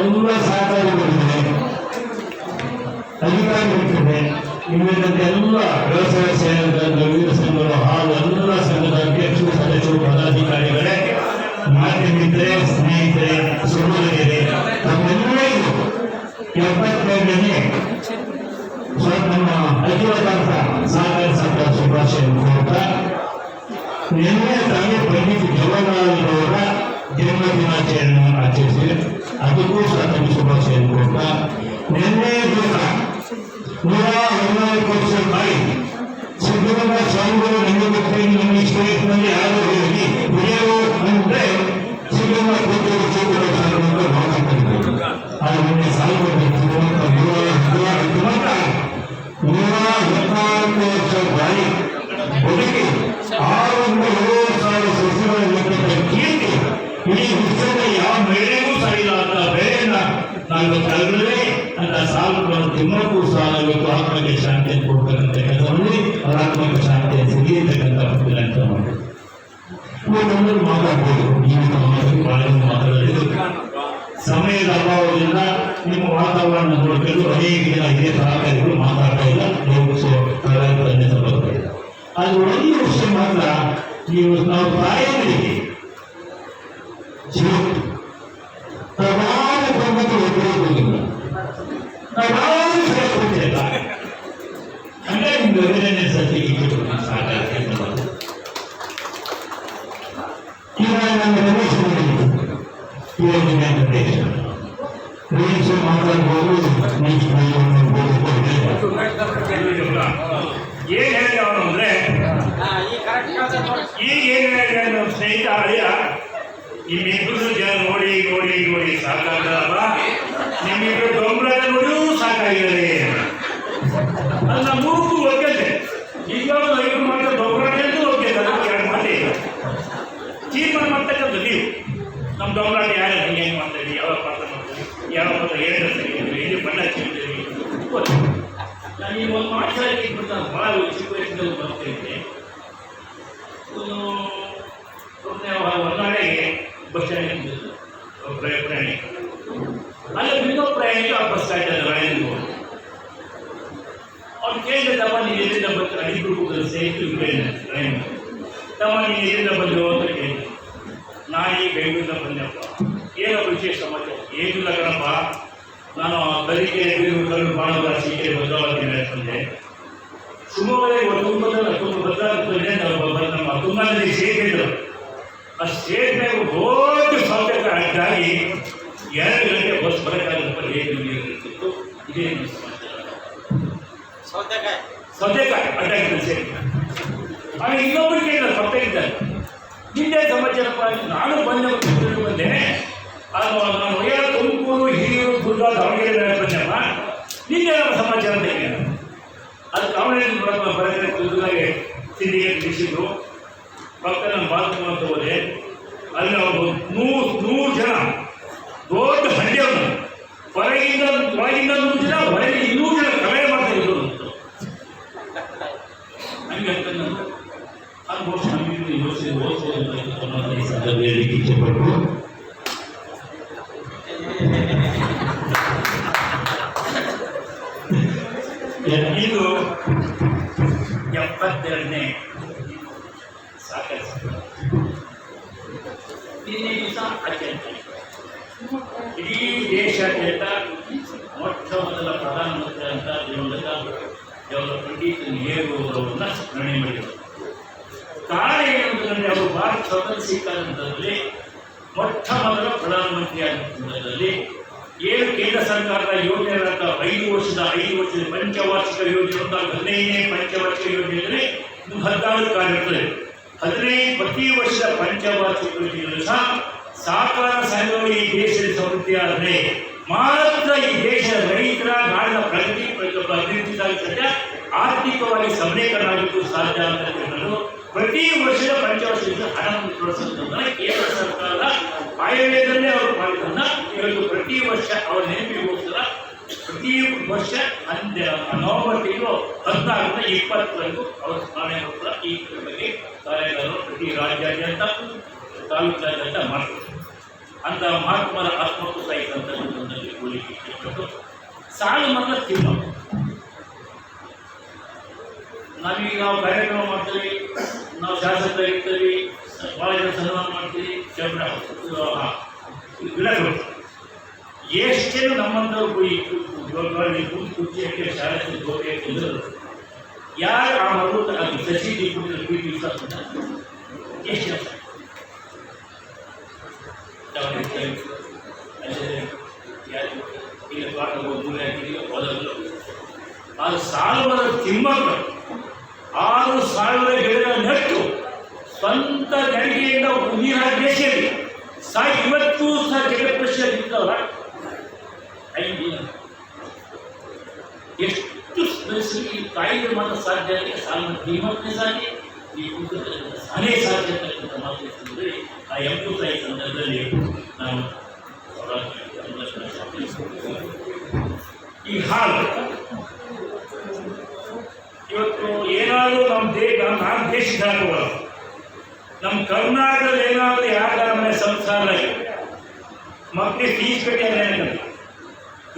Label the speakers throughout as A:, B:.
A: ಎಲ್ಲ ಸಹಕಾರಿಗಳಿದೆ ಅಧಿಕಾರಿಗಳಿರ್ತದೆ ಇನ್ನುಳಿದಂತೆ ಎಲ್ಲ ವ್ಯವಸಾಯ ಸೇವೆಗಳ ವಿವಿಧ ಸಂಘಗಳು ಹಾಗೂ ಎಲ್ಲ ಸಂಘದ ಅಧ್ಯಕ್ಷರು ಸದಸ್ಯರು ಪದಾಧಿಕಾರಿಗಳೇ ಮಾಧ್ಯಮಿಕರೇ ಸ್ನೇಹಿತರೆ ತಮ್ಮೆಲ್ಲರಿಗೂ ಎಪ್ಪತ್ತೆರಡನೇ ನಮ್ಮ ಅಖಿಲಭಾರತ ಸಹಕಾರ ಸಂಘ ಶುಭಾಶಯ ಕೋರ್ತಾ ನಿನ್ನೆ ತಾನೇ ಪಂಡಿತ್ ಜವಾಹರಲಾಲ್ ಅವರ ಜನ್ಮ ದಿನಾಚರಣೆಯನ್ನು ಆಚರಿಸಿ ಅದಕ್ಕೂ ಸಹ ಶುಭಾಶಯ ಕೋರ್ತಾ ನಿನ್ನೆ ದಿವಸ ನೂರ ಹದಿನಾಲ್ಕು ವರ್ಷ ಬಾಯಿ ಸಿದ್ಧಗಂಗಾ ಸ್ವಾಮಿಗಳು ಬಗ್ಗೆ ನಮ್ಮ ಸ್ಟೇಟ್ನಲ್ಲಿ ಯಾರು ಹೋಗಿ ಹಿರಿಯರು ಅಂದ್ರೆ ಸಿದ್ಧಗಂಗಾ ಕೋಟೆ ಸಾಲುಗಳನ್ನು ಮಾತಾಡ್ತಿದ್ದಾರೆ ಅದು ಲೆಕ್ಕದ ಕೀರ್ತಿ ಇಡೀ ವಿಶ್ವದ ಯಾವ ಸಾಗಿಲ್ಲ ಅಂತ ಬೆಳೆಯನ್ನ ನಾನು ಕಳೆದ್ರೆ ಅಂತ ಸಾಲುಗಳನ್ನು ತಿಮ್ಮಕ್ಕೂ ಇವತ್ತು ಆತ್ಮಕ್ಕೆ ಶಾಂತಿಯನ್ನು ಕೊಡ್ತಕ್ಕಂಥ ಕೆಲಸದಲ್ಲಿ ಆತ್ಮಕ್ಕೆ ಶಾಂತಿಯನ್ನು ಸಿಗಿರ್ತಕ್ಕಂಥ ಕೆಲಸ ಮಾಡಿ ಸಮಯದ ಅಭಾವದಿಂದ ನಿಮ್ಮ ವಾತಾವರಣ ನೋಡ್ಕೊಂಡು ಅನೇಕ ಜನ ಹಿರಿಯ ಸಹಕಾರಿಗಳು ಮಾತಾಡ್ತಾ ಇಲ್ಲ ಯೋಗಿಸುವ ಇಲ್ಲ. ಅದು ಒಂದು ವಿಷಯ ಮಾತ್ರ ನೀವು ನಾವು ತಾಯಂದಿರಿಗೆ ಶಿವ
B: ಏನ್ ಹೇಳಿದ ಅವನು ಅಂದ್ರೆ? ಈಗ ಏನ್ ಹೇಳಿದ ನಮ್ಮ ಸ್ನೇಹಿತ ಅಳಿಯ ನಿಮ್ಮಿಬ್ರು ಜನ ನೋಡಿ ನೋಡಿ ನೋಡಿ ಸಾಕಾಗಲ್ಲ ನಿಮ್ಮಿಬ್ರು ಡೊಂಬರದ ನೋಡಿಯೂ ಅದು ನಮ್ಮ ಮೂರ್ಖು ಒಗ್ಗದೆ ಈಗ ಇವ್ರು ಮಾತ್ರ ಅಂತ ಒಗ್ಗದೆ ಎರಡು ಇಲ್ಲ. ತೀರ್ಮಾನ ಮಾಡ್ತಕ್ಕಂಥದ್ದು ನೀವು. ನಮ್ಮ ಡೊಂಬರಾಟ ಯಾರು? ಮಾಡ್ತಾ ಇದ್ದೀವಿ ಮಾಡ್ತೀವಿ ಯಾವ ಪಾತ್ರ ಸರಿ ಏನು ಬಣ್ಣ ಹಚ್ಚಿರ್ತೀವಿ ನಾನು ಈಗ ಒಂದು ಇಟ್ಬಿಟ್ಟು ನಾನು ಭಾಳ ಚಿಕ್ಕ ವಯಸ್ಸಿನಲ್ಲಿ ಬರ್ತಿದ್ದೆ ಹೊರನಾಡೆಗೆ ಬಸ್ ಸ್ಟ್ಯಾಂಡ್ ಪ್ರಯಾಣಿ ಅಲ್ಲಿ ಬಿನ್ನೋ ಪ್ರಯಾಣಿಕ ಆ ಬಸ್ ಸ್ಟ್ಯಾಂಡ್ ಅಲ್ಲಿ ರಾಯನಿಗೆ ಅವ್ನು ಕೇಳಿದ ತಮ್ಮ ನೀನು ಎಲ್ಲಿಂದ ಬರ್ತಾರೆ ಅಡಿಗಳು ಸೇರಿತು ಟ್ರೈನ್ ತಮ್ಮ ನೀನು ಎಲ್ಲಿಂದ ಬಂದು ಅಂತ ಕೇಳಿದ ನಾನು ಈ ಬೆಂಗಳೂರಿಂದ ಬಂದೆಪ್ಪ ಏನಪ್ಪ ವಿಶೇಷ ಸಮಾಚಾರ ಏನಿಲ್ಲ ಕಣಪ್ಪ ನಾನು ಕಲಿಕೆ ಕಲ್ಲು ಬಾಣದ ಸೀಕೆ ಭದ್ರಾವತಿ ಮೇಲೆ ಬಂದೆ ಶಿವಮೊಗ್ಗದಲ್ಲಿ ಹತ್ತೊಂಬತ್ತರ ಹತ್ತೊಂಬತ್ತು ಭದ್ರಾವತಿ ನಾವು ಬಂದ ನಮ್ಮ ಹತ್ತೊಂಬತ್ತನೇ ಸೇರಿದ್ರು ಆ ಸ್ಟೇಟ್ ಮೇಲೆ ದೊಡ್ಡ ಸೌಕರ್ಯ ಅಡ್ಡಾಗಿ ಎರಡು ಗಂಟೆ ಬಸ್ ಬರೋಕ್ಕಾಗಪ್ಪ ಹೇಗೆ ನೀರಿರ್ತಿತ್ತು ಇದೇ ನನ್ನ ಸಮಾಚಾರ ಸದ್ಯಕ್ಕೆ ಅಡ್ಡಾಗಿದ್ದು ಸೇರಿ ಆಮೇಲೆ ಇನ್ನೊಬ್ಬರು ಕೇಳಿದ ಹಿಂದೆ ಸಮಾಚಾರಪ್ಪ, ನಾನು ಬಂದೆ ಬಂದೆ ನಾನು ತುಮಕೂರು, ಹಿರಿಯೂರು ದುರ್ಗ ದಾವಣಗೆರೆ ಮೇಲೆ ನಿನ್ನೆ ನಮ್ಮ ಸಮಾಚಾರ ಕೇಳಿದ ಅದು ದಾವಣಗೆರೆ ನೋಡಪ್ಪ ಬರಕ್ಕೆ ದುರ್ಗಾಗೆ ತಿಂಡಿಗೆ ತಿಳಿಸಿದ್ರು ಪಕ್ಕ ನಮ್ಮ ಬಾತ್ರೂಮ್ ಅಂತ ಹೋದೆ. ಅಲ್ಲಿ ಅವರು ನೂರು ನೂರು ಜನ, ದೊಡ್ಡ ಹಂಡಿಯವರು ಹೊರಗಿಂದ, ಒಳಗಿಂದ ನೂರು ಜನ, ಹೊರಗೆ ಇನ್ನೂರು ಜನ ಕಲೆ ಮಾಡ್ತಾ ಇದ್ರು ಹಂಗೆ ಅಂತ ನಾನು ಅದು ಬಹುಶಃ ನಮಗೆ ಯೋಚಿಸಿ ಓದಿಸೋದು ಅಂತ ಈ ಸಂದರ್ಭದಲ್ಲಿ
A: ಇಚ್ಛೆಪಟ್ಟು
B: ಇದು ಎಪ್ಪತ್ತೆರಡನೇ ಸಾಕಷ್ಟು ನಿನ್ನೆ ದಿವಸ ಅತ್ಯಂತ ಇಡೀ ದೇಶಾದ್ಯಂತ ಮೊಟ್ಟ ಮೊದಲ ಪ್ರಧಾನಮಂತ್ರಿ ಅಂತ ದಿವಂಗತ ಅವರ ಪಂಡಿತ್ ನೆಹರು ಅವರನ್ನ ಸ್ಮರಣೆ ಮಾಡಿದರು. ಕಾರಣ ಏನಂತಂದ್ರೆ ಅವರು ಭಾರತ ಸ್ವತಂತ್ರ ನಂತರದಲ್ಲಿ ಮೊಟ್ಟ ಮೊದಲ ಪ್ರಧಾನಮಂತ್ರಿ ಆದ ಸಂದರ್ಭದಲ್ಲಿ ಏನು ಕೇಂದ್ರ ಸರ್ಕಾರದ ಯೋಜನೆಗಳಾದ ಐದು ವರ್ಷದ ಐದು ವರ್ಷದ ಪಂಚವಾರ್ಷಿಕ ಯೋಜನೆ ಅಂತ ಹದಿನೈದನೇ ಪಂಚವಾರ್ಷಿಕ ಯೋಜನೆಯಲ್ಲಿ ಹದಿನಾರು ಕಾರ್ಯ ಹದಿನೈದು ಪ್ರತಿ ವರ್ಷದ ಪಂಚವಾರ್ಷಿಕ ಯೋಜನೆಗಳು ಸಹ ಸಹಕಾರ ಸಂಘಗಳು ಈ ದೇಶದ ಸಮೃದ್ಧಿ ಆದರೆ ಮಾತ್ರ ಈ ದೇಶದ ರೈತರ ನಾಡಿನ ಪ್ರಗತಿ ಪ್ರ- ಅಭಿವೃದ್ಧಿ ಸಾಧ್ಯ ಆರ್ಥಿಕವಾಗಿ ಸಬಲೀಕರಣ ಆಗಿದ್ದು ಸಾಧ್ಯ ಅಂತ ಪ್ರತಿ ವರ್ಷದ ಪಂಚವರ್ಷದಿಂದ ಹಣವನ್ನು ತೊಡಗಿಸೋದನ್ನ ಕೇಂದ್ರ ಸರ್ಕಾರದ ಆಯವ್ಯಯದಲ್ಲೇ ಅವರು ಮಾಡಿದ್ದನ್ನ ಇವತ್ತು ಪ್ರತಿ ವರ್ಷ ಅವರ ನೆನಪಿಗೋಸ್ಕರ ಪ್ರತಿ ವರ್ಷ ಅಂದ ನವೆಂಬರ್ ತಿಂಗಳು ಹದಿನಾಲ್ಕರಿಂದ ಇಪ್ಪತ್ತರಂದು ಅವರ ಸ್ಮರಣೆಗೋಸ್ಕರ ಈ ಬಗ್ಗೆ ಕಾರ್ಯಕ್ರಮ ಪ್ರತಿ ರಾಜ್ಯಾದ್ಯಂತ ತಾಲೂಕಾದ್ಯಂತ ಮಾಡ್ತಾರೆ. ಅಂತ ಮಹಾತ್ಮರ ಆತ್ಮಕ್ಕೂ ಸಹ ಅಂತ ಸಂದರ್ಭದಲ್ಲಿ ಹೋಲಿಕೆ ಸಾಲು ಮಾತ್ರ ತಿಮ್ಮ ನಾವೀಗ ನಾವು ಕಾರ್ಯಕ್ರಮ ಮಾಡ್ತೀವಿ ನಾವು ಶಾಸಕರು ಇರ್ತೀವಿ ಭಾಳ ಜನ ಸನ್ಮಾನ ಮಾಡ್ತೀವಿ ಕೆಬ್ಬಣ ಗಿಡಗಳು ಎಷ್ಟೇನು ನಮ್ಮಂಥವ್ರು ಈ ಕೂತು ಕುರ್ಚಿಯಕ್ಕೆ ಶಾಲೆ ಗೋಪಿ ಹಾಕಿದ್ರು ಯಾರು ಆ ಮಗು ಸಸಿ ಕೊಟ್ಟಿದ್ರು ಪ್ರೀತಿ ವಿಶ್ವಾಸ ಎಷ್ಟು ಜನ ಈಗ ತೋಟ ಮೂಲೆ ಹಾಕಿದೀವಿ ಹೊಲಗಳು ಆರು ಸಾವಿರ ತಿಮ್ಮಕ್ಕ ಆರು ಸಾವಿರ ಗಿಡ ನೆಟ್ಟು ಸ್ವಂತ ಗಡಿಗೆಯಿಂದ ನೀರು ದೇಶದಲ್ಲಿ ಸಾ ಇವತ್ತು ಸಹ ಜಗತ್ಪ್ರಶ್ನೆ ಇದ್ದವರ ಐದು ಎಷ್ಟು ಸ್ಮರಿಸಲಿ ಈ ತಾಯಿಗೆ ಮಾತ್ರ ಸಾಧ್ಯ ಆಗಿ ಸಾಲ ಧೀಮಕ್ಕೆ ಸಾಧ್ಯ ಈ ಕುಟುಂಬದಲ್ಲಿ ಸಾಲೇ ಸಾಧ್ಯ ಅಂತಕ್ಕಂಥ ಮಾತು ಆ ಎಂಟು ತಾಯಿ ಸಂದರ್ಭದಲ್ಲಿ ನಾನು ಈ ಹಾಲು ಇವತ್ತು ಏನಾದರೂ ನಮ್ಮ ದೇ ನಮ್ಮ ನಮ್ಮ ದೇಶದ ಹಾಕುವ ನಮ್ಮ ಕರ್ನಾಟಕದಲ್ಲಿ ಏನಾದರೂ ಯಾರ ಮನೆ ಸಂಸಾರ ಮಕ್ಕಳಿಗೆ ಫೀಸ್ ಕಟ್ಟಿಯಾರೆ ಅನ್ಕೊಂಡು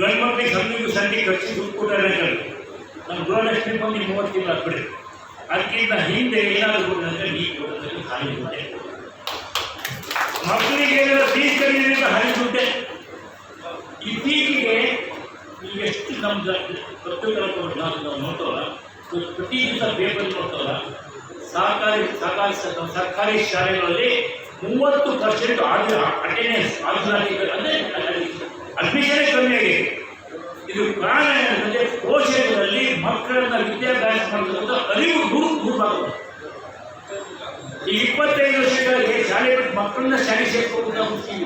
B: ಗಂಡು ಮಕ್ಕಳಿಗೆ ಸಂದಿಗೂ ಸಂಧಿ ಖರ್ಚು ದುಡ್ಡು ಕೊಟ್ಟಾರೆ ಅನ್ಕೊಂಡು ನಮ್ಮ ಗೃಹಲಕ್ಷ್ಮಿ ಬಂದು ಮೂವತ್ತು ತಿಂಗಳು ಹಾಕ್ಬಿಡಿ ಅದಕ್ಕಿಂತ ಹಿಂದೆ ಏನಾದರೂ ಕೊಟ್ಟಂದ್ರೆ ನೀ ಕೊಟ್ಟಂದ್ರೆ ಖಾಲಿ ದುಡ್ಡೆ. ಮಕ್ಕಳಿಗೆ ಏನಾದ್ರು ಫೀಸ್ ಕಟ್ಟಿದ್ರೆ ಖಾಲಿ ದುಡ್ಡೆ. ಇತ್ತೀಚೆಗೆ ಈಗ ಎಷ್ಟು ನಮ್ಮ ಪತ್ರಿಕೆಗಳ ನಾವು ನೋಡ್ತವಲ್ಲ? ಪ್ರತಿ ದಿವಸ ಪೇಪರ್ ನೋಡ್ತವಲ್ಲ ಸರ್ಕಾರಿ ಸರ್ಕಾರಿ ಸ- ಸರ್ಕಾರಿ ಶಾಲೆಗಳಲ್ಲಿ ಮೂವತ್ತು ಪರ್ಸೆಂಟ್ ಅಟೆಂಡೆನ್ಸ್ ಹಾಜರಾತಿಗಳು ಅಂದರೆ ಅಡ್ಮಿಷನ್ ಕಮ್ಮಿ ಆಗಿದೆ ಇದು ಕಾರಣ ಏನಂದ್ರೆ ಪೋಷಕರಲ್ಲಿ ಮಕ್ಕಳನ್ನ ವಿದ್ಯಾಭ್ಯಾಸ ಮಾಡತಕ್ಕಂಥ ಅರಿವು ದೂರ ದೂರವಾಗುತ್ತೆ ಈ ಇಪ್ಪತ್ತೈದು ವರ್ಷಗಳಿಗೆ ಶಾಲೆ ಮಕ್ಕಳನ್ನ ಶಾಲೆ ಸೇರ್ಕೊಂಡು ಹುಡುಕಿ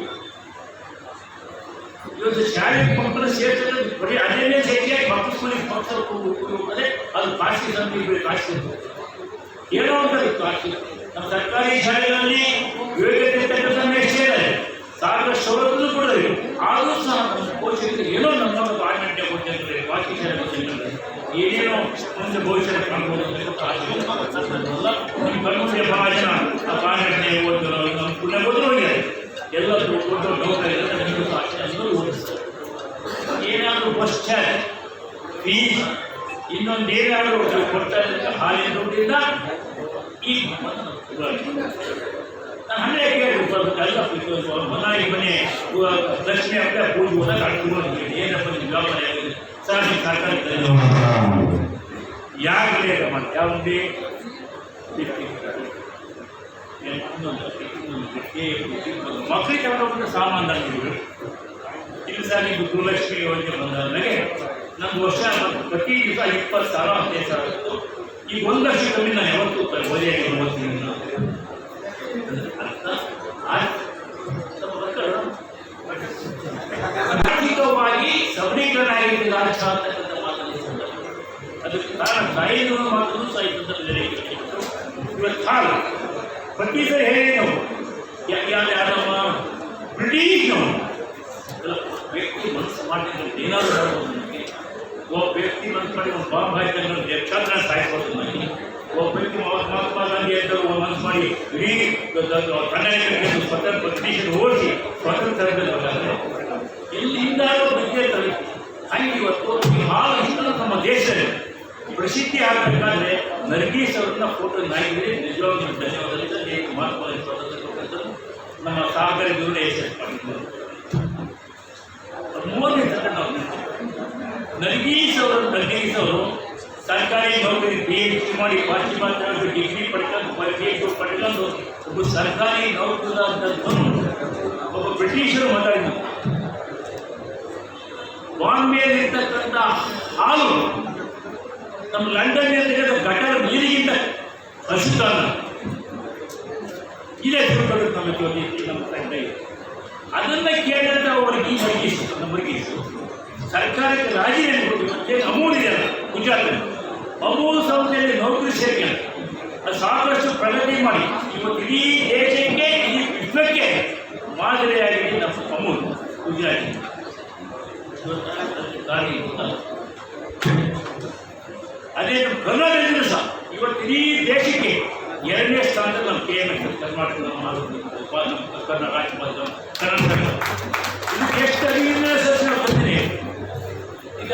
B: ಇವತ್ತು ಶಾಲೆ ಮಕ್ಕಳು ಸೇರ್ತಾರೆ ಬರೀ ಅದೇನೇ ಹೆಚ್ಚಾಗಿ ಮಕ್ಕಳು ಸ್ಕೂಲಿಗೆ ಮಕ್ಕಳು ಅಂದರೆ ಅದು ಖಾಸಗಿ ಬರೀ ಖಾಸಗಿ ಏನೋ ಅಂತ ಕಾಶಿ. ನಮ್ಮ ಸರ್ಕಾರಿ ಶಾಲೆಗಳಲ್ಲಿ ಯೋಗ್ಯತೆ ಇರ್ತಕ್ಕಂಥ ಸಾವಿರ ಸವಲತ್ತು ಕೂಡ ಆದರೂ ಸಹ ನಮ್ಮ ಪೋಷಕರಿಗೆ ಏನೋ ನಮ್ಮ ಆಡಳಿತ ಕೊಟ್ಟಿರ್ತಾರೆ ಬಾಕಿ ಶಾಲೆ ಕೊಟ್ಟಿರ್ತಾರೆ ಏನೇನೋ ಮುಂದೆ ಭವಿಷ್ಯದ ಕಾಣ್ಬೋದು ಭಾಷಣ ಆ ಕಾರಣಕ್ಕೆ ಓದಿದ್ರು ನಮ್ಮ ಪುಣ್ಯ ಓದ್ರು ಹೋಗಿದೆ. ಎಲ್ಲ ಕೊಟ್ಟು ನೌಕರ ಇದ್ದಾರೆ. ಓದಿಸ್ತಾರೆ ಚಾರ್ಜ್ ಫೀಸ್ ಇನ್ನೊಂದು ಏನಾದರೂ ಕೊಡ್ತಾ ಇದ್ದರೆ ಹಾಲಿನ ದುಡ್ಡಿಂದ ಈ ಹನ್ನೆರಡು ಕೇಳಿ ಎಲ್ಲ ಮನಾಗಿ ಮನೆ ಲಕ್ಷ್ಮಿ ಹಬ್ಬ ಪೂಜೆ ಹೋದಾಗ ಅಡ್ಕೊಂಡು ಏನಪ್ಪ ನಿಮ್ಮ ಜವಾಬ್ದಾರಿ ಆಗಿದೆ ಸರ್ ಯಾಕೆ ಲೇಟ್ ಮಾಡಿ ಯಾವುದೇ? ಮಕ್ಕಳಿಗೆ ತಗೊಂಡೋಗ್ಬಿಟ್ಟು ಸಾಮಾನು ತಂದಿದ್ರು. ಇಲ್ಲಿ ಸರ್ ಇದು ಗೃಹಲಕ್ಷ್ಮಿ ಯೋಜನೆ ಬಂದಾದ್ಮೇಲೆ ನಮ್ದು ವರ್ಷ ಪ್ರತಿ ದಿವಸ ಇಪ್ಪತ್ತು ಸಾವಿರ ಹದಿನೈದು ಸಾವಿರ ಇತ್ತು ಈಗ ಒಂದು ಲಕ್ಷ ಕಮ್ಮಿ ನಾನು ಯಾವತ್ತೂ ಬರೆಯಾಗಿ ಓದ್ತೀನಿ ಅರ್ಥ ಆಯ್ತು. ನಮ್ಮ ಮಕ್ಕಳು ಆರ್ಥಿಕವಾಗಿ ಸಬಲೀಕರಣ ಆಗಿದೆ ರಾಜ್ಯ ಅಂತಕ್ಕಂಥ ಮಾತನ್ನು ಸಂದರ್ಭ ಅದಕ್ಕೆ ಕಾರಣ ತಾಯಿನೂ ಮಾತನ್ನು ಸಹ ಈ ಸಂದರ್ಭದಲ್ಲಿ ಹೇಳ್ಬೇಕು. ಇವತ್ತು ಹಾಲು ಪ್ರತಿ ಸರಿ ಹೇಳಿ ನಾವು ಯಾ- ಯಾರು ಯಾರಮ್ಮ ಬ್ರಿಟಿಷ್ ನಾವು ಎಲ್ಲ ವ್ಯಕ್ತಿ ಮನಸ್ಸು ಮಾಡಿದ್ರೆ ಏನಾದರೂ ಮಾಡ್ಬೋದು ನನಗೆ ಒಬ್ಬ ವ್ಯಕ್ತಿ ನನ್ನ ಕಡೆ ಒಂದು ಬಾಂಬ್ ಹಾಕಿದ್ರೆ ಯಕ್ಷಾಂತರ ಸಾಯಿಸ್ಬೋದು ನನಗೆ ಒಬ್ಬ ವ್ಯಕ್ತಿ ಮಹಾ- ಮಹಾತ್ಮ ಗಾಂಧಿ ಅಂತ ಮನಸ್ಸು ಮಾಡಿ. ಇಡೀ ಕನ್ನಡ ಸ್ವತಂತ್ರ ಬ್ರಿಟಿಷರು ಓಡಿಸಿ ಸ್ವಾತಂತ್ರ್ಯದಲ್ಲಿ ಬಂದಾದ್ರೆ ಎಲ್ಲಿಂದ ಬಗ್ಗೆ ತರಬೇಕು ಹಾಗೆ ಇವತ್ತು ಹಾಲು ಇಷ್ಟು ನಮ್ಮ ದೇಶದಲ್ಲಿ ಪ್ರಸಿದ್ಧಿ ಆಗಬೇಕಾದ್ರೆ ನರ್ಗೀಸ್ ಅವ್ರನ್ನ ಫೋಟೋ ನಾಯಿಗೆ ನಿಜವಾಗ್ಲೂ ಧನ್ಯವಾದಗಳು. ಮಹಾತ್ಮ ಸ್ವಾತಂತ್ರ್ಯ ಕೊಟ್ಟಂಥದ್ದು ನಮ್ಮ ಸಹಕಾರಿ ಗುರುಡೆ ಎಸ್ ಮೂರನೇ ನಾವು ಅವರು ಸರ್ಕಾರಿ ನೌಕರಿ ಪಿ ಎಚ್ ಡಿ ಮಾಡಿ ಪಾಶ್ಚಿಮಾತ್ಯ ಡಿಗ್ರಿ ಪಡ್ಕೊಂಡು, ಪಿ ಎಚ್ ಡಿ ಪಡ್ಕೊಂಡು ಒಬ್ಬ ಸರ್ಕಾರಿ ನೌಕರ ಒಬ್ಬ ಬ್ರಿಟಿಷರು ಮಾತಾಡಿದ್ರು. ಬಾಂಬೆಯಲ್ಲಿರ್ತಕ್ಕಂಥ ಹಾಲು ನಮ್ಮ ಲಂಡನ್ ಗಟರ್ ನೀರಿಗಿಂತ ಅಶುದ್ಧಾನ ಇದೇ ತಿಳ್ಕೊಳ್ಳೋದು ನಮ್ಮ ಜೊತೆ ನಮ್ಮ ತಂದೆ. ಅದನ್ನ ಕೇಳಿದ್ರೆ ಅವರಿಗೆ ಈ ವರ್ಗೀಸ್ ನಮ್ಮ ವರ್ಗೀಸ್ ಸರ್ಕಾರಕ್ಕೆ ರಾಜೀನಾಮೆ ಕೊಟ್ಟು ಮತ್ತೆ ಅಮೂಲ್ ಇದೆಯಲ್ಲ ಗುಜರಾತ್ ಅಮೂಲ್ ಸಂಸ್ಥೆಯಲ್ಲಿ ನೌಕರಿ ಸೇರಿಕೆ ಅದು ಸಾಕಷ್ಟು ಪ್ರಗತಿ ಮಾಡಿ. ಇವತ್ತು ಇಡೀ ದೇಶಕ್ಕೆ, ಇಡೀ ವಿಶ್ವಕ್ಕೆ ಮಾದರಿಯಾಗಿದೆ ನಮ್ಮ ಅಮೂಲ್ ಗುಜರಾತ್.
C: ಅದೇ ಕರ್ನಾಟಕದಲ್ಲೂ ಸಹ ಇವತ್ತು ಇಡೀ ದೇಶಕ್ಕೆ ಎರಡನೇ ಸ್ಥಾನದಲ್ಲಿ ನಮ್ಮ ಕೆ ಎಂ ಎಸ್, ಕರ್ನಾಟಕದ ಕರ್ನಾಟಕ ರಾಜ್ಯ ಕರ್ನಾಟಕ. ಎಷ್ಟು ಅರಿವಿನ ಸಸ್ಯ ಬಂದಿದೆ ಈಗ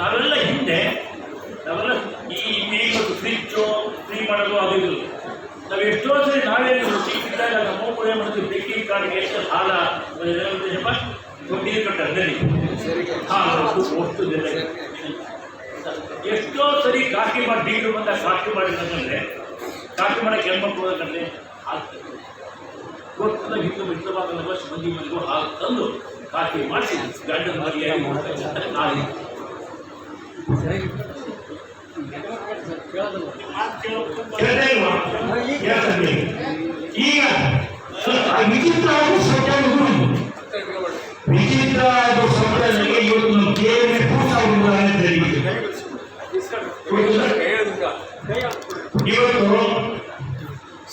C: ನಾವೆಲ್ಲ ಹಿಂದೆ ನಾವೆಲ್ಲ ಈ ಇವತ್ತು ಫ್ರಿಜ್ಜು ಫ್ರೀ ಮಾಡಲು ಅದು ಇದು ನಾವು ಎಷ್ಟೋ ಸರಿ ನಾವೇ ಚಿಕ್ಕಿದ್ದಾಗ ನಮ್ಮ ಮಕ್ಕಳು ಏನು ಮಾಡ್ತೀವಿ ಬೆಂಕಿ ಕಾಡಿಗೆ ಎಷ್ಟು ಹಾಲ ಏನಪ್ಪ ನೀರು ಕಟ್ಟ ಅದರಲ್ಲಿ ಹಾಲು ಒಟ್ಟು ಜೊತೆ ಎಷ್ಟೋ ಸರಿ ಕಾಫಿ ಮಾಡಿ ಕಾಫಿ ಮಾಡಿದ್ರೆ ಸಾಕ್ಷಿ ಮಾಡೋಕ್ಕೆ ಹೆಣ್ಮಕ್ಳು ಹೋದಂದ್ರೆ ಆಗ್ತದೆ. ಗೊತ್ತಿಲ್ಲ ಮಿತ್ರವಾಗಲ್ಲ ವರ್ಷ ಮಂದಿ ಮನೆಗೂ ಹಾಲು ತಂದು ಕಾಫಿ ಮಾಡಿಸಿ, ಗಂಡ ಮರಿಯಾಗಿ ಮಾಡ್ತಾರೆ ನಾಳೆ.
B: ಈಗ ವಿಚಿತ್ರವಾಗಿ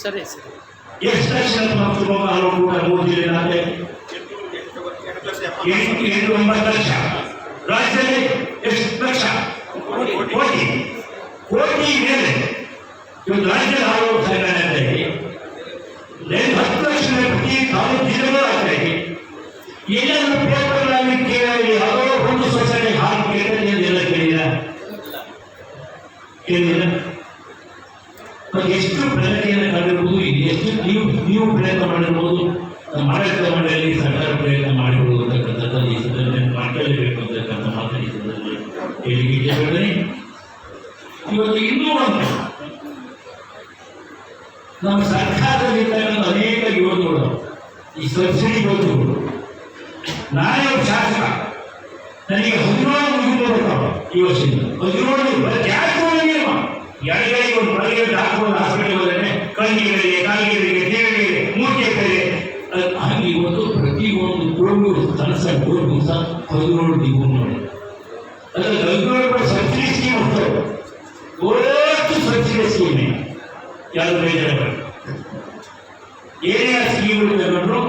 D: ಸರಿ ಸರಿ
B: ಎಷ್ಟು ಲಕ್ಷ ಮಕ್ಕಳು ಮಕ್ಕಳು ಕೂಡ ಓದಿಲ್ಲ ಎಂಟು ಎಂಟು ಒಂಬತ್ತು ಲಕ್ಷ ರಾಜ್ಯದಲ್ಲಿ ಎಷ್ಟು ಲಕ್ಷ ಕೋಟಿ ಕೋಟಿ ಮೇಲೆ ಇವತ್ತು ರಾಜ್ಯದ ಆರೋಗ್ಯ ಸಂಘಟನೆಯಲ್ಲಿ ಎರಡು ಹತ್ತು ಲಕ್ಷ ಪ್ರತಿ ತಾಲೂಕು ಜಿಲ್ಲೆಗಳು ಆಗ್ತಾ ಇದೆ ಏನಾದ್ರು ಪೇಪರ್ನಲ್ಲಿ ಕೇಳಿ ಯಾವುದೋ ಒಂದು ಸೊಸೈಟಿ ಹಾಕಿ ಕೇಳಿದ್ರೆ ಎಲ್ಲ ಕೇಳಿದ ಕೇಳಿದ ಮತ್ತೆ ಎಷ್ಟು ಪ್ರಗತಿಯನ್ನು ಕಂಡಿರಬಹುದು ಎಷ್ಟು ನೀವು ನೀವು ಪ್ರಯತ್ನ ಮಾಡಿರ್ಬೋದು, ಮಹಾರಾಷ್ಟ್ರದ ಮಂಡಳಿ ಸರ್ಕಾರ ಪ್ರಯತ್ನ ಮಾಡಿರುವುದು ಅಂತಕ್ಕಂಥದ್ದು ಈ ಸಂದರ್ಭದಲ್ಲಿ ಮಾಡಲೇಬೇಕು ಅಂತಕ್ಕಂಥ ಮಾತನ್ನು ಈ ಸಂದರ್ಭದಲ್ಲಿ ಹೇಳಿಕೆ ಇಷ್ಟಪಡ್ತೀನಿ ಇವತ್ತು ಇನ್ನೂ ಒಂದು ನಮ್ಮ ಸರ್ಕಾರದಲ್ಲಿ ಇರ್ತಕ್ಕಂಥ ಅನೇಕ ಯೋಜನೆಗಳು, ಈ ಸಬ್ಸಿಡಿ ಯೋಜನೆಗಳು. ನಾನೇ ಒಬ್ಬ ಶಾಸಕ, ನನಗೆ ಹದಿನೇಳು ಮುಗಿದು ಬರ್ತಾವ ಈ ವರ್ಷದಿಂದ. ಹದಿನೇಳು ಜಾಸ್ತಿ ಎಡಗೈಗೆ ಒಂದು ಬಲಗೈ ಹಾಕೊಂಡು ಹಾಸ್ಪಿಟಲ್ ಹೋದರೆ ಕಣ್ಣಿಗಳಿಗೆ ಕಾಲಿಗಳಿಗೆ ದೇವರಿಗೆ ಮೂರ್ತಿಗಳಿಗೆ ಅದ್ ಹಾಗೆ ಇವತ್ತು ಪ್ರತಿ ಒಂದು ಕೋಡು ಸಣ್ಣ ಸಣ್ಣ ಕೋಡು ಸಹ ಹದಿನೇಳು ನೀವು ನೋಡಿ. ಅದ್ರಲ್ಲಿ ಹದಿನೇಳು ಸಬ್ಸಿಡಿ ಸ್ಕೀಮ್ ಉಂಟು. ಒಟ್ಟು ಸಬ್ಸಿಡಿ ಸ್ಕೀಮೇ ಯಾರು ಬೇಜಾರು ಏನೇ ಸ್ಕೀಮ್ ತಗೊಂಡ್ರು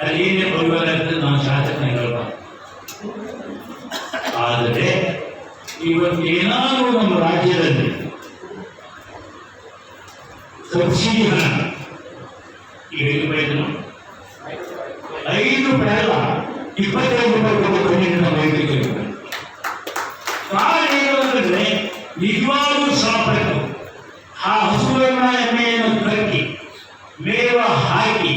B: ಅಲ್ಲಿ, ಏನೇ ಪರಿವಾರ ಅಂತ ನಾವು ಶಾಸಕನ ಹೇಳಲ್ಲ ಆದರೆ ಇವತ್ತು ಏನಾದರೂ ನಮ್ಮ ರಾಜ್ಯದಲ್ಲಿ ಸಬ್ಸಿಡಿ ಹಣ. ಈಗ ಐದು ಅಲ್ಲ ಇಪ್ಪತ್ತೈದು ರೂಪಾಯಿ ಕೊಟ್ಟು ವೈದ್ಯಕೀಯ ಅಂತಂದ್ರೆ ನಿಜವಾಗ್ಲೂ ಆ ಹಸುವನ್ನ ಎಮ್ಮೆಯನ್ನು ಕಟ್ಟಿ, ಮೇವ ಹಾಕಿ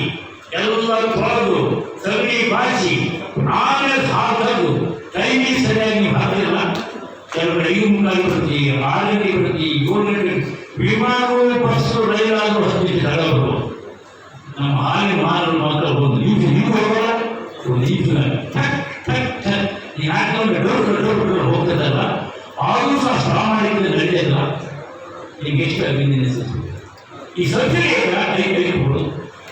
B: ಎಲ್ಲ ತೊಳೆದು, ಸಗಣಿ ಬಾಚಿ, ಆಮೇಲೆ ಹಾಕಲು ಟೈಮಿಗೆ ಸರಿಯಾಗಿ ಮುಕ್ಕಾಲು ಆರು ಗಂಟೆ ಬರ್ತಿ ಏಳು ಗಂಟೆ ವಿಮಾನಗಳು ತಡ ನಮ್ಮ ಹಾಲಿ ಮಾನವರು ಮಾತ್ರ ಒಂದು ನೀವು ಹೋಗಲ್ಲ? ಒಂದು ಟಕ್ ಟಕ್ ಟಕ್ ನೀವು ಹಾಕೊಂಡು ಡೋರ್ ಡೋರ್ ಡೋರ್ ಆದರೂ ಸಹ ಸಾಮಾನ್ಯ ನಡೆಯಲ್ಲ. ನಿಮ್ಗೆ ಎಷ್ಟು ಅಭಿನಂದಿಸ ಈ ಸಬ್ಸಿಡಿಯನ್ನ ಕೈ ಕೈಗೊಳ್ಳು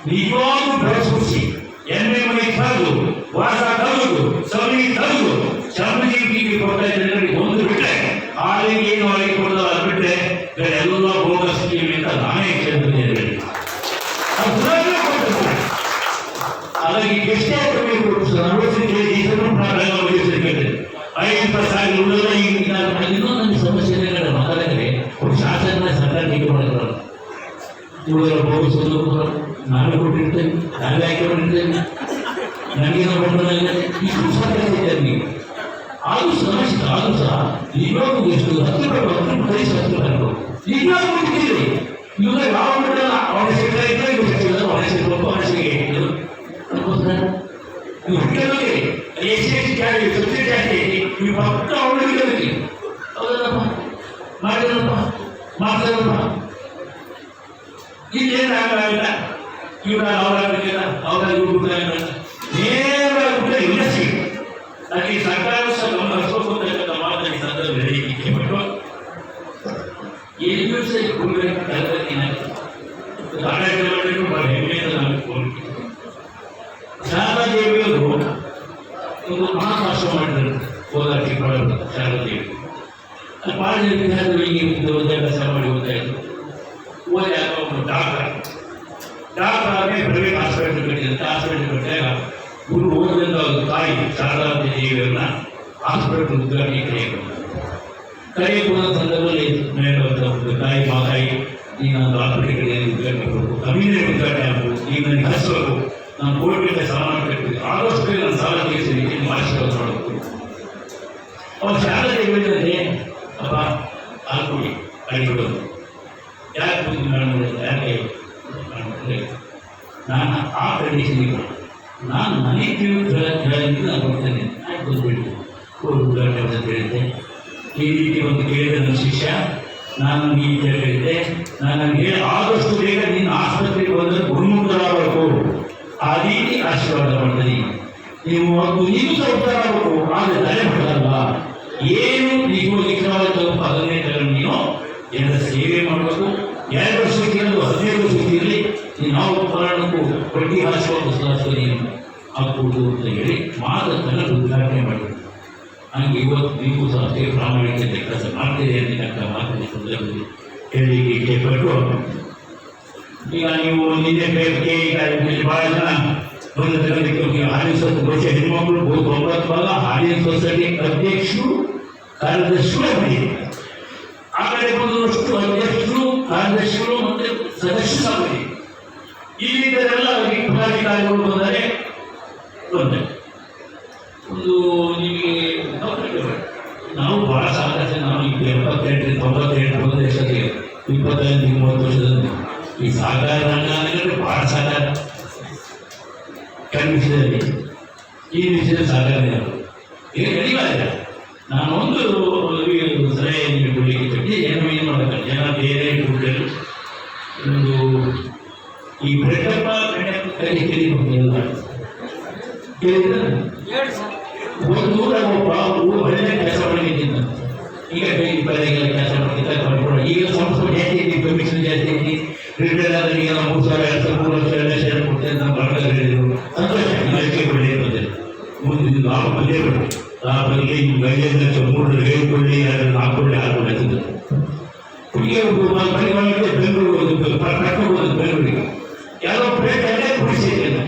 B: ನಿಜವಾಗ್ಲೂ ಬೆಳೆಸಿ ಎಣ್ಣೆ ಮನೆ ತಂದು ವಾಸ ತರುವುದು ಸವಣಿ ತರುವುದು ಶ್ರಮಜೀವಿಗೆ ಕೊಡ್ತಾ ಜನರಿಗೆ ಒಂದು ಬಿಟ್ರೆ. ಹಾಲಿಗೆ ಏನು ಅವರಿಗೆ ಕೊಡೋದು ಅದು ಬಿಟ್ರೆ ಬೇರೆ ಎಲ್ಲ ಬೋಗಸ್ ಸ್ಕೀಮ್ ಅಂತ ನಾನೇ ಕೇಳಿದ್ದೇನೆ ಅದು ಪುರಾವೆ ಕೊಟ್ಟಿದ್ದಾರೆ. ಹಾಗಾಗಿ ಎಷ್ಟೇ ಕೊಡಬೇಕು ನಲವತ್ತು ಕೆಜಿ ಇದನ್ನು ಪ್ರಾರಂಭ ವಹಿಸಬೇಕಿದೆ ಐದು ಇಪ್ಪತ್ತು ಸಾವಿರ ಉಳಿದ ಈಗ ನಾನು ಇನ್ನೊಂದು ಸಮಸ್ಯೆ ಇದೆ ಮಾತಾಡಿದ್ರೆ ಒಂದು ಶಾಸನ ಸರ್ಕಾರ ಟೀಕೆ ಮಾಡಿದ್ರು ಉಳಿದ ಬೋಗಿಸೋದು ನಾನು ಕೊಟ್ಟಿರ್ತೇನೆ ನಾವೇ ಹಾಕಿ ಕೊಟ್ಟಿರ್ತೇನೆ ನನಗೇನೋ ಕೊಟ್ಟಿಲ್ಲ ಇಷ್ಟು ಸರ್ಕಾರ ಇದೆ ನೀವು ಆದ್ರೂ ಸಮಸ್ಯೆ ಆದ್ರೂ ಸಹ ನಿಜವಾಗ್ಲೂ ಎಷ್ಟು ಹತ್ತು ರೂಪಾಯಿ ಹತ್ತು ರೂಪಾಯಿ ಕಳಿಸಿ ಹತ್ತು ರೂಪಾಯಿ ನಿಜವಾಗ್ಲೂ ಬಿಟ್ಟಿದ್ದೀರಿ ಇವಾಗ ಯಾವ ಬಿಡಲ್ಲ ಅವನ ಸಿಗ್ತಾ ಇದ್ರೆ ಇವ್ರು ಸಿಗ್ತಿಲ್ಲ ಅವನ ಸಿಗ್ಬೇಕು ಅವನ ಸಿಗಿ ಅದಕ್ಕೋಸ್ಕರ ನೀವು ಹುಟ್ಟಿದಲ್ಲಿ ಎಸ್ ಸಿ ಎಸ್ ಜಾಸ್ತಿ ಸಬ್ಸಿಡಿ ಜಾಸ್ತಿ ನೀವು ಪಕ್ಕ ಅವಳಿಗೆ ಇರಬೇಕು ಹೌದಲ್ಲಪ್ಪ ಮಾಡಿದ್ರಪ್ಪ ಮಾಡ್ತಾರಪ್ಪ ಇಲ್ಲೇನಾಗಲ್ಲ ಇವ್ರ ಅವರಾಗಲಿಲ್ಲ ಅವರ ಇವ್ರು ನೇರ ಬಿಟ್ಟರೆ ಇಂಡಸ್ಟ್ರಿ ಅದಕ್ಕೆ ಸರ್ಕಾರ ಸಹ ಗಮನ ಹರಿಸೋತಕ್ಕಂಥ ಮಾತನ್ನ ಈ ಸಂದರ್ಭದಲ್ಲಿ ಹೇಳಿಕೆ ಪಟ್ಟು ಏನು ಸಹ ಕೊಡಬೇಕು ತರಬೇತಿ ಆಡಳಿತ ಮಾಡಬೇಕು ಬಹಳ ಹೆಮ್ಮೆಯಿಂದ ನಾವು ಕೋರಿಕೆ ಶಾರದಾದೇವಿಯವರು ಒಂದು ಮಹಾಭಾಷಣ ಮಾಡಿದ್ರು ಹೋದಾಟಿ ಮಾಡೋದು ಶಾರದಾದೇವಿ ಅಲ್ಲಿ ಭಾಳ ಜನ ವಿದ್ಯಾರ್ಥಿಗಳು ಹಿಂಗೆ ಇದ್ದು ವಿದ್ಯಾಭ್ಯಾಸ ಮಾಡಿ ಓದ್ತಾ ಇದ್ರು ಓದಿದಾಗ ಒಬ್ಬರು ಡಾಕ್ಟರ್ ಡಾಕ್ಟರ್ ಆಗಿ ಪ್ರೈವೇಟ್ ಹಾಸ್ಪಿಟಲ್ ಕಟ್ಟಿದಂತೆ ಹಾಸ್ಪಿಟಲ್ ಕಟ್ಟಿದಾಗ ಗುರು ಓದಿದಂತ ಒಂದು ತಾಯಿ ಶಾರದಾ ದೇವಿಯವ್ರನ್ನ ಹಾಸ್ಪಿಟಲ್ ಉದ್ಘಾಟನೆ ಕರೆಯಬೇಕು ಕರೆಗೆ ಹೋದ ಸಂದರ್ಭದಲ್ಲಿ ಮೇಲುವಂತ ಒಂದು ತಾಯಿ ಮಾತಾಯಿ ಈಗ ನಾನು ಹಾಸ್ಪಿಟಲ್ಗೆ ಉದ್ಘಾಟನೆ ಕೊಡಬೇಕು ಕಮ್ಯುನಿಟಿ ಉದ್ಘಾಟನೆ ಆಗಬೇಕು ಈಗ ನನಗೆ ಹಸಿಬೇಕು ನಾನು ಕೋಟಿ ಗಟ್ಟಲೆ ಸಾಲ ಕಟ್ಟಿದ್ದೆ ಆದಷ್ಟು ಬೇಗ ನಾನು ಸಾಲ ತೀರಿಸಿ ನಿಮ್ಮ ಆಶೀರ್ವಾದ ಮಾಡಬೇಕು ಅವ್ರು ಶಾಲೆಗೆ ಹೇಳಿದ್ರೆ ಅಪ್ಪ ಹಾಲ್ಕೊಡಿ ಅಡಿಬಿಡೋದು ಯಾಕೆ ಬುದ್ಧಿ ಮಾಡಿದ್ರೆ ಯಾಕೆ ಮಾಡಿದ್ರೆ ನಾನು ಆ ಕಂಡೀಷನಿಗೆ ನಾನು ಮನೆ ಕೇಳಿದ್ದು ನಾನು ಕೊಡ್ತೇನೆ ಆಯ್ತು ಬಂದ್ಬಿಟ್ಟು ಅಂತ ಹೇಳಿದ್ದೆ ಈ ರೀತಿ ಒಂದು ಕೇಳಿದ ನನ್ನ ಶಿಷ್ಯ, ನಾನು ರೀತಿ ಹೇಳಿದ್ದೆ. ನಾನು ಹೇಳಿ, ಆದಷ್ಟು ಬೇಗ ನೀನು ಆಸ್ಪತ್ರೆಗೆ ಬಂದರೆ ಗುಣಮುಖರಾಗಬೇಕು. ಆ ರೀತಿ ಆಶೀರ್ವಾದ ಮಾಡ್ತೀನಿ ನೀವು ಒಂದು ನೀವು ಸೌಕರ್ಯಬೇಕು ಆದರೆ ತಲೆ ಬಿಡಲ್ಲ ಏನು ನೀವು ನಿಖರವಾದ ತಪ್ಪು ಅದನ್ನೇ ತಗೊಂಡು ನೀನು ಎಲ್ಲ ಸೇವೆ ಮಾಡಬೇಕು. ಎರಡು ವರ್ಷಕ್ಕೆ ಹದಿನೈದು ವರ್ಷಕ್ಕೆ ನೀನು ಯಾವ ಕಾರಣಕ್ಕೂ ಬಡ್ಡಿ ಹಾಸುವ ಪುಸ್ತಕ ನೀನು ಅಂತ ಹೇಳಿ ಮಾತನ್ನು ಉದ್ಘಾಟನೆ ಮಾಡಿ ಹಂಗೆ ಇವತ್ತು ನೀವು ಸಹ ಅಷ್ಟೇ ಪ್ರಾಮಾಣಿಕತೆ ಕೆಲಸ ಮಾಡ್ತೀರಿ ಅಂತಕ್ಕಂಥ ಮಾತಿನ ಸಂದರ್ಭದಲ್ಲಿ ಹೇಳಿ ಇಷ್ಟಪಟ್ಟು ಈಗ ನೀವು ನಿನ್ನೆ ಬೇಡಿಕೆ ಈಗ ಬಹಳ ಜನ ಬಂದು ತೆಗೆದುಕೊಂಡು ಹಾಲಿ ಸೊಸೈಟಿ ಸೊಸೈಟಿ ಅಧ್ಯಕ್ಷರು, ಕಾರ್ಯದರ್ಶಿಗಳು ಬಂದಿದೆ ಆ ಅಧ್ಯಕ್ಷರು, ಕಾರ್ಯದರ್ಶಿಗಳು ಮತ್ತೆ ಸದಸ್ಯರಾಗಲಿ ಇಲ್ಲಿದ್ದರೆಲ್ಲ ಈ ಪದಾಧಿಕಾರಿಗಳು ಬಂದರೆ ಬಂದೆ ಒಂದು ನಿಮಗೆ ನೌಕರಿ ಬೇಡ. ನಾವು ಬಹಳ ಸಾಧ್ಯತೆ ನಾವು ಈಗ ಎಪ್ಪತ್ತೆಂಟು ತೊಂಬತ್ತೆಂಟು ಒಂದು ವರ್ಷಕ್ಕೆ ಇಪ್ಪತ್ತೈದು ಮೂವತ್ತು ವರ್ಷದಲ್ಲಿ ಈ ಸಹಕಾರ ರಂಗ ಅಂದರೆ ಬಹಳ ಸಹಕಾರ ಕೆಲವು ವಿಷಯದಲ್ಲಿ ಈ ವಿಷಯದಲ್ಲಿ ಸಹಕಾರ ಈಗ ಅನಿವಾರ್ಯ ನಾನು ಒಂದು ಸಲಹೆ ಕೊಡಲಿಕ್ಕೆ ಕಟ್ಟಿ ಏನು ಏನು ಮಾಡಬೇಕು ಜನ ಬೇರೆ ದುಡ್ಡಲ್ಲಿ ಒಂದು ಈ ಬ್ರೆಡ್ಡಪ್ಪ ಕಲಿಕೆ ಕೇಳಿದ್ರೆ ಕೆಲಸ ಮಾಡ್ತಿದ್ದ ಮಾಡ್ಕೊಂಡು ಈಗ ಸಂಸ್ಥೆ ಜಾಸ್ತಿ ಐತಿ ಕಮಿಷನ್ ಜಾಸ್ತಿ ಐತಿ ರಿಟೈರ್ ಆದ್ರೆ ಈಗ ನಾವು ಮೂರು ಸಾವಿರ ಎರಡು ಸಾವಿರ ಮೂರು ಲಕ್ಷ ಎರಡು ಲಕ್ಷ ಕೊಡ್ತೇವೆ ಅಂತ ಮಾಡ್ತಾರೆ ಹೇಳಿದ್ರು ಸಂತೋಷ ಇದಕ್ಕೆ ಒಳ್ಳೆ ಇರ್ತದೆ ಮುಂದೆ ಇದು ಲಾಭ ಬಂದೇ ಬರುತ್ತೆ ಲಾಭ ಬಂದ್ರೆ ಈಗ ಐದೈದು ಲಕ್ಷ ಮೂರು ಹೇಳ್ಕೊಳ್ಳಿ ಅದನ್ನು ಹಾಕೊಳ್ಳಿ ಹಾಕೊಳ್ಳಿ ಅಂತಿದ್ರು ಹುಡುಗಿ ಮನೆ ಮಾಡಿದ್ರೆ ಬೆಂಗಳೂರು ಒಂದು ಕರ್ಕೊಂಡು ಹೋಗೋದು ಬೆಂಗಳೂರಿಗೆ ಯಾವುದೋ ಪ್ಲೇಟ್ ಅಲ್ಲೇ ಕುಡಿಸಿದ್ದೇನೆ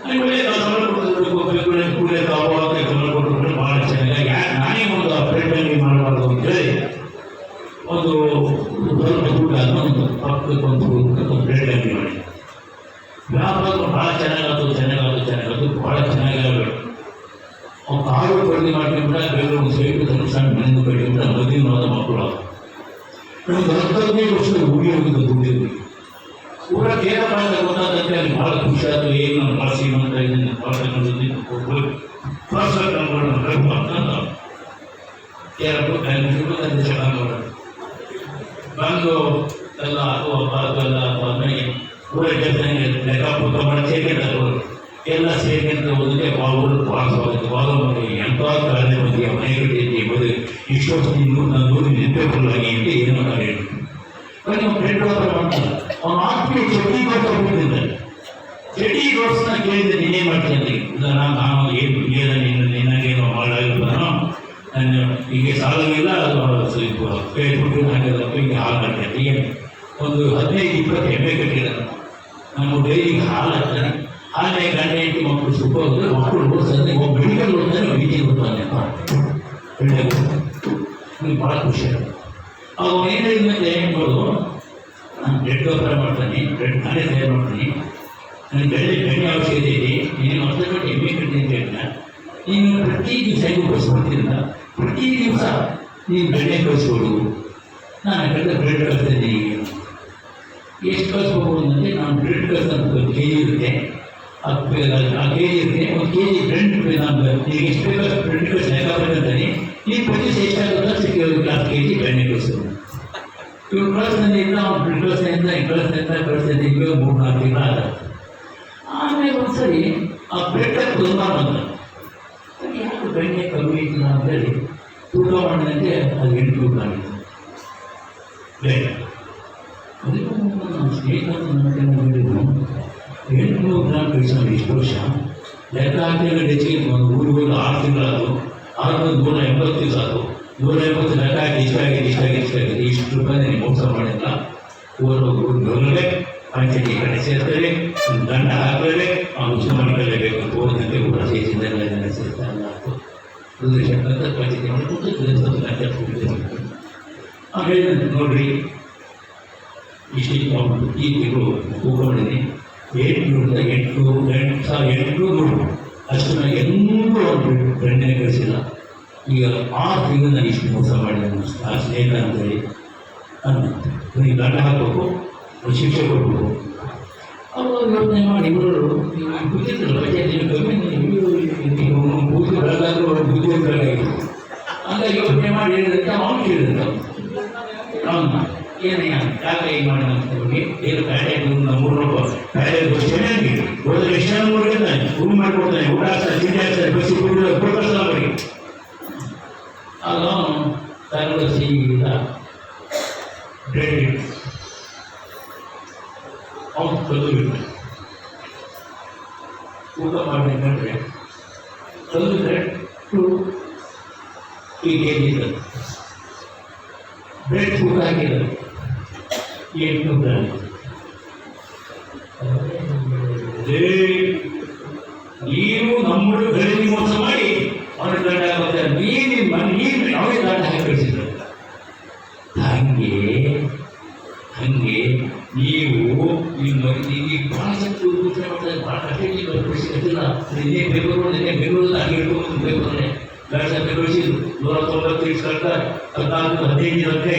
B: ಅಲ್ಲಿ ಒಳ್ಳೆ ನಾವು ಸಂಬಳ ಕೊಡ್ತಿದ್ರು ಬೆಂಗಳೂರಲ್ಲಿ ಕೂಡಲೇ ತಾವು ಅಂತ ಸಂಬಳ ಕೊಟ್ಟರು ಭಾಳ ಚೆನ್ನಾಗಿ ಯಾಕೆ ನಾನೇ ಒಂದು ಆ ಪ್ಲೇಟಲ್ಲಿ ಮಾಡಬಾರ್ದು ಅಂತ ಹೇಳಿ ಒಂದು ಸ್ವಲ್ಪ ದುಡ್ಡು ಅದನ್ನ ಒಂದು ಪಕ್ಕಕ್ಕೆ ಒಂದು ಒಂದು ಪ್ಲೇಟ್ ಅಂಗಡಿ ಮಾಡಿ ವ್ಯಾಪಾರ ಭಾಳ ಚೆನ್ನಾಗಾಯ್ತು ಚೆನ್ನಾಗಾಯ್ತು ಚೆನ್ನಾಗಾಯ್ತು ಭಾಳ ಚೆನ್ನಾಗಾಗಬೇಕು ಅವ್ನು ಕಾರು ಖರೀದಿ ಮಾಡ್ಕೊಂಡ್ರೆ ಬೆಂಗಳೂರು ಸೈಟು ಸಣ್ಣ ಸಣ್ಣ ಮನೆಯಿಂದ ಕಟ್ಟಿದ್ರೆ ಮದುವೆವಾದ ಮಕ್ಕಳು ನಮ್ಗೆ ಹತ್ತೈದು ವರ್ಷದ ಹುಡುಗಿ ಹೋಗಿದ್ದು ದುಡ್ಡಿದ್ವಿ ಊರ ಕೇರ ಮಾಡಿದ ಗೊತ್ತಾದಂತೆ ಅಲ್ಲಿ ಭಾಳ ಖುಷಿ ಆಯ್ತು ಏನು ನಾನು ಬಳಸಿ ಮಾಡ್ತಾ ಇದ್ದೀನಿ ಬಳಸ್ಕೊಂಡು ಪರ್ಸಲ್ ತಗೊಂಡು ಕೇರಳು ಕೈಲಿ ಚೆನ್ನಾಗಿ ಬಂದು ಎಲ್ಲ ಅಥವಾ ನನಗೆ ಊರ ಜನರಿಗೆ ಲೆಕ್ಕ ಪುಕ್ಕ ಮಾಡಿ ಸೇರ್ಕೊಂಡ್ರು ಎಲ್ಲ ಸೇರ್ಕೊಂಡ್ರೆ ಒಂದೇ ಬಾವುಗಳು ವಾಸವಾಗುತ್ತೆ ಬಾಲು ಮಾಡಿ ಎಂಥ ಕಾರಣ ಬಂದಿಗೆ ಮನೆಗಳಿಗೆ ಮದುವೆ ಇಷ್ಟೊತ್ತು ನೀನು ನಾನು ನೋಡಿ ನಿಂತೇಬಲ್ಲಾಗಿ ಅಂತ ಏನೋ ನಾನು ಹೇಳಿ ಅವನು ಫ್ರೆಂಡ್ ಹತ್ರ ಮಾಡ್ತಾನೆ ಅವನು ಆತ್ಮೀಯ ಚಟ್ನಿ ಕೊಟ್ಟು ಹೋಗ್ತಿದ್ದಾನೆ ಚಟಿ ರೋಡ್ಸ್ನ ಕೇಳಿದ್ರೆ ನೀನೇ ಮಾಡ್ತೀನಿ ನಾನು ನಾನು ಏನು ಏನು ನೀನು ನಿನಗೇನು ಮಾಡಾಗಿರ್ತಾನೋ ನಾನು ಈಗ ಸಾಲವಿಲ್ಲ ಅದು ಫೇಸ್ಬುಕ್ ಹಾಕಿದ ಹಿಂಗೆ ಹಾಲು ಮಾಡ್ತೀನಿ ಏನು ಒಂದು ಹದಿನೈದು ಇಪ್ಪತ್ತು ಎಮ್ಮೆ ಕಟ್ಟಿದ್ದಾನೆ ನಮ್ಮ ಡೈರಿಗೆ ಹಾಲು ಹಾಕ್ತಾನೆ ಹಾಲೇ ಗಂಡ ಹೆಂಡತಿ ಮಕ್ಕಳು ಸುಖ ಹೋದ್ರೆ ಮಕ್ಕಳು ಸದ್ಯ ಒಬ್ಬ ಮೆಡಿಕಲ್ ಹೋಗ್ತಾನೆ ಬೀದಿ ಬರ್ತಾನೆ ನನಗೆ ಭಾಳ ಖುಷಿ. ಆಗುತ್ತೆ ಅವಾಗ ಏನು ಹೇಳಿದ್ಮೇಲೆ ನಾನು ಬ್ರೆಡ್ ವ್ಯಾಪಾರ ಮಾಡ್ತೀನಿ ಬ್ರೆಡ್ ನಾನೇ ತಯಾರು ಮಾಡ್ತೀನಿ. ನನಗೆ ಬೆಳೆ ಬೆಣ್ಣೆ ಅವಶ್ಯಕತೆ ಇದೆ. ನೀನು ಅರ್ಧ ಗಂಟೆ ಎಮ್ಮೆ ಕಟ್ಟಿ ಅಂತ ನೀನು ಪ್ರತಿ ದಿವಸ ಹೆಂಗೆ ಕಳಿಸ್ಕೊಡ್ತೀರಲ್ಲ ಪ್ರತಿ ದಿವಸ ನೀನು ಬೆಣ್ಣೆ ಕಳಿಸ್ಕೊಡು ನಾನು ಕಳೆದ ಬ್ರೆಡ್ ಕಳಿಸ್ತೀನಿ. ಎಷ್ಟು ಕಳಿಸ್ಬೋದು ಅಂದರೆ, ನಾನು ಬ್ರೆಡ್ ಕಳಿಸೋದು ಒಂದು ಕೆ ಇರುತ್ತೆ. ಹತ್ತು ಆ ಕೆ ಜಿ ಇರುತ್ತೆ ಒಂದು ಕೆ ಜಿ ಬ್ರೆಡ್ ನಾನು ಈಗ ಎಷ್ಟು ಬೇಕು ಬ್ರೆಡ್ ಕಳಿಸಿ ಲೆಕ್ಕ ಬರ್ತಾನೆ ನೀನು ಪ್ರತಿ ದಿವಸ ಎಷ್ಟಾಗುತ್ತೋ ಅಷ್ಟಕ್ಕೆ ಒಂದು ಹತ್ತು ಕೆ ಜಿ ಬೆಣ್ಣೆ ಕಳಿಸೋದು ಇವ್ರು ಕಳಿಸ್ತಿಂದ ಅವ್ನು ಬ್ರೆಡ್ ಕಳಿಸ್ತಿಂದ ಕಳಿಸ್ತಿಂದ ಕಳಿಸ್ತಿಂದ ಈಗ ಮೂರು ನಾಲ್ಕು ತಿಂಗಳು ಆದ ಆಮೇಲೆ ಒಂದ್ಸರಿ ಆ ಬ್ರೆಡ್ ತುಂಬ ಬಂದ ಅದು ಯಾಕೆ ಬೆಣ್ಣೆ ಕಮ್ಮಿ ಇಲ್ಲ ಅಂತೇಳಿ ತೂಕ ಮಾಡಿದಂತೆ ಅದು ಎಂಟು ತೂಕ ಆಗಿತ್ತು ಬೇಡ ಅದಕ್ಕೂ ಮುನ್ನ ನಮ್ಮ ಸ್ನೇಹಿತರು ನನ್ನ ಕೈ ಮಾಡಿದ್ರು ಎಂಟುನೂರು ಗ್ರಾಮ್ ಕಳಿಸೋದು ಇಷ್ಟು ವರ್ಷ ಲೆಕ್ಕ ಹಾಕಿದ್ರೆ ಹೆಚ್ಚಿಗೆ ಒಂದು ಊರಿಗೆ ಹೋಗಿ ಆರು ತಿಂಗಳಾದ್ರು ಆರು ನೂರ ಎಂಬತ್ತು ದಿವಸ ನೂರ ಎಂಬತ್ತು ಲೆಕ್ಕ ಹಾಕಿ ಇಷ್ಟಾಗಿದೆ ಇಷ್ಟಾಗಿದೆ ಇಷ್ಟಾಗಿದೆ ಇಷ್ಟು ರೂಪಾಯಿ ಮೋಸ ಮಾಡಿಲ್ಲ ಊರು ಊರಿಗೆ ಪಂಚಾಯತಿ ಕಡೆ ಸೇರ್ತೇವೆ ಒಂದು ದಂಡ ಹಾಕಲೇ ಅವನು ಸೇರ್ತಾರೆ ಮಾಡ್ಕೊಂಡು ಕೆಲಸದ ಕಾರ್ಯ ಆಮೇಲೆ ನೋಡ್ರಿ, ಇಷ್ಟು ಈ ತಿಂಗಳು ಎಂಟುನೂರಿಂದ ಎಂಟುನೂರು ಎಂಟು ಸಾವಿರ ಎಂಟುನೂರು ಅಷ್ಟು ನನಗೆ ಎಂದೂ ಒಂದು ಗಂಟೆ ಕಳಿಸಿಲ್ಲ ಈಗ ಆ ತಿಂಗಳು ನಾನು ಇಷ್ಟು ಮೋಸ ಮಾಡಿದೆ ಆ ಸ್ನೇಹಿತ ಅಂತೇಳಿ ಅಂದ ನನಗೆ ದಂಡ ಹಾಕಬೇಕು ಅವ್ರು ಶಿಕ್ಷೆ ಕೊಡಬೇಕು ಅವರು ಯೋಚನೆ ಮಾಡಿ ಇವರು ಗೊತ್ತಿದ್ದಲ್ಲ ಬಜೆಟ್ ಕಮ್ಮಿ ನೀವು ಬುದ್ಧಿ ಬರಲಾದ್ರೂ ಅವ್ರ ಬುದ್ಧಿ ಬರಲಾಗಿತ್ತು ಹಂಗಾಗಿ ಯೋಚನೆ ಮಾಡಿ ಹೇಳಿದಂತೆ ಅವನು ಕೇಳಿದಂತ ಅವನು ಏನಯ್ಯ ಯಾಕೆ ಈಗ ಮಾಡಿ ನಮ್ಗೆ ಏನು ಕಾಯಿಲೆ ಮೂರು ರೂಪಾಯಿ ಕಾಯಿಲೆ ಚೆನ್ನಾಗಿ ಹೋದ್ರೆ ಎಷ್ಟು ಜನ ನೋಡಿರ್ತಾನೆ ರೂಮ್ ಮಾಡಿಕೊಡ್ತಾನೆ ಊಟ ಹಾಕ್ತಾನೆ ತಿಂಡಿ ಹಾಕ್ತಾನೆ ಬಸ್ಸಿ ಕೊಟ್ಟು ಕೊಡ್ತಾನೆ ಅವರಿಗೆ ಆಗ ಅವನು ತಗೊಂಡು ಸೀದಾ ಡ್ರೈವಿಂಗ್ ಅವನು ಕಲ್ಲು ಬಿಡ್ತಾನೆ ಊಟ ಮಾಡಬೇಕಂದ್ರೆ ಕಲ್ಲು ಟು ಈ ಕೆ ಜಿ ಬ್ರೆಡ್ ಊಟ ಹಾಕಿದ್ದಾರೆ ಎಂಟು ಗ್ರಾಮ್ ಅದೇ ನೀನು ನಮ್ಮನ್ನು ಖರೀದಿ ಮೋಸ ಮಾಡಿ ಅವನ ದಂಡ ಮತ್ತೆ ನೀನು ನೀನು ಅವನಿಗೆ ದಂಡ ಹಾಕಿ ಕಳಿಸಿದ್ರು ಹಂಗೆ ಹಂಗೆ ನೀವು ಈ ಭಾಳ ಶಕ್ತಿ ಯೋಚನೆ ಮಾಡ್ತಾರೆ ಭಾಳ ಕಷ್ಟ ಈಗ ಕಳಿಸಿಲ್ಲ ನಿನ್ನೆ ಬೆಂಗಳೂರು ನಿನ್ನೆ ಬೆಂಗಳೂರು ಹಾಗೆ ಇಟ್ಕೊಂಡು ಬೆಂಗಳೂರೇ ಲಕ್ಷ ಕಳಿಸಿದ್ರು ನೂರ ತೊಂಬತ್ತೈದು ಸರ್ಕಾರ, ಹದಿನಾಲ್ಕು, ಹದಿನೈದು ಹದಿನೈದು